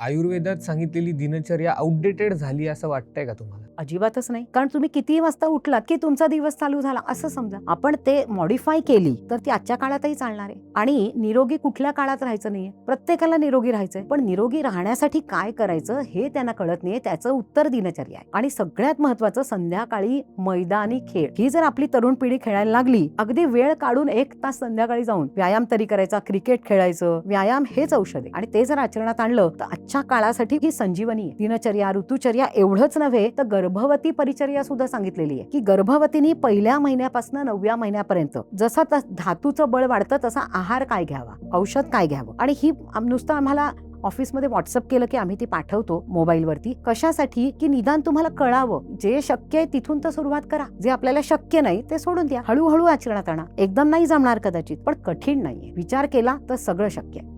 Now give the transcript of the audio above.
आयुर्वेदात सांगितलेली दिनचर्या आउटडेटेड झाली असं वाटतंय का तुम्हाला? अजिबातच नाही. कारण तुम्ही कितीही वाजता उठलात की तुमचा दिवस चालू झाला असं समजा. आपण ते मॉडीफाय केली तर ती आजच्या काळातही चालणार आहे. आणि निरोगी कुठल्या काळात राहायचं नाहीये? प्रत्येकाला निरोगी राहायचंय. पण निरोगी राहण्यासाठी काय करायचं हे त्यांना कळत नाहीये. त्याचं उत्तर दिनचर्या आहे. आणि सगळ्यात महत्वाचं संध्याकाळी मैदानी खेळ. ही जर आपली तरुण पिढी खेळायला लागली अगदी वेळ काढून एक तास संध्याकाळी जाऊन व्यायाम तरी करायचा क्रिकेट खेळायचं व्यायाम हेच औषध आहे. आणि ते जर आचरणात आणलं तर आजच्या काळासाठी ही संजीवनी आहे दिनचर्या ऋतुचर्या एवढंच नव्हे तर गर्भवती परिचर्या सुद्धा सांगितलेली आहे. की गर्भवतीनी पहिल्या महिन्यापासून नवव्या महिन्यापर्यंत जसं धातूचं बळ वाढतं तसा आहार काय घ्यावा? औषध काय घ्यावं? आणि ही नुसतं आम्हाला ऑफिसमध्ये व्हॉट्सअप केलं की आम्ही ती पाठवतो मोबाईलवरती. कशासाठी? की निदान तुम्हाला कळावं. जे शक्य आहे तिथून तर सुरुवात करा. जे आपल्याला शक्य नाही ते सोडून द्या. हळूहळू आचरणात आणा. एकदम नाही जमणार कदाचित पण कठीण नाहीये. विचार केला तर सगळं शक्य आहे.